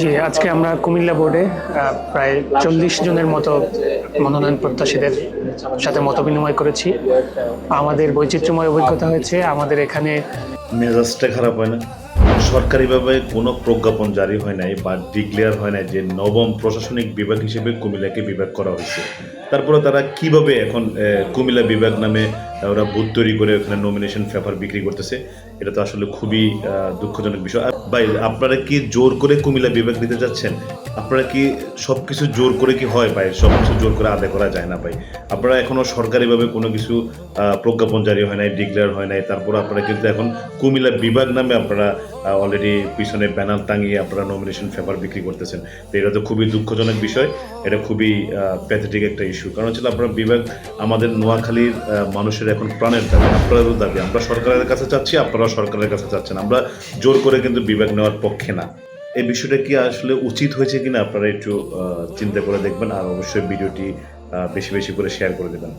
জি, আজকে আমরা কুমিল্লা বোর্ডে প্রায় চল্লিশ জনের মতো মনোনয়ন প্রত্যাশীদের সাথে মত বিনিময় করেছি। আমাদের বৈচিত্র্যময় অভিজ্ঞতা হয়েছে, আমাদের এখানে মেজাজটা খারাপ হয় না। সরকারিভাবে কোনো প্রজ্ঞাপন জারি হয় নাই বা ডিক্লেয়ার হয় নাই যে নবম প্রশাসনিক বিভাগ হিসেবে কুমিল্লাকে বিভাগ করা হয়েছে। তারপরে তারা কীভাবে এখন কুমিল্লা বিভাগ নামে ওরা বুথ তৈরি করে ওখানে নমিনেশন পেপার বিক্রি করতেছে, এটা তো আসলে খুবই দুঃখজনক বিষয়। আর ভাই, আপনারা কি জোর করে কুমিল্লা বিভাগ দিতে যাচ্ছেন? আপনারা কি সব কিছু জোর করে কি হয় ভাই? সব কিছু জোর করে আদায় করা যায় না ভাই? আপনারা এখনও সরকারিভাবে কোনো কিছু প্রজ্ঞাপন জারি হয় নাই ডিক্লেয়ার হয় নাই, তারপর আপনারা কিন্তু এখন কুমিল্লা বিভাগ নামে আপনারা অলরেডি পিছনে ব্যানার টাঙিয়ে আপনারা নমিনেশন পেপার বিক্রি করতেছেন। তো এটা তো খুবই দুঃখজনক বিষয়, এটা খুবই প্যাথেটিক একটা ইস্যু কারণ হচ্ছে আপনারা বিভাগ আমাদের নোয়াখালীর মানুষের এখন প্রাণের দাবি আপনারও দাবি। আমরা সরকারের কাছে চাচ্ছি, আপনারাও সরকারের কাছে চাচ্ছেন। আমরা জোর করে কিন্তু বিভাগ নেওয়ার পক্ষে না। এই বিষয়টা কি আসলে উচিত হয়েছে কিনা আপনারা একটু চিন্তা করে দেখবেন, আর অবশ্যই ভিডিওটি বেশি বেশি করে শেয়ার করে দেবেন।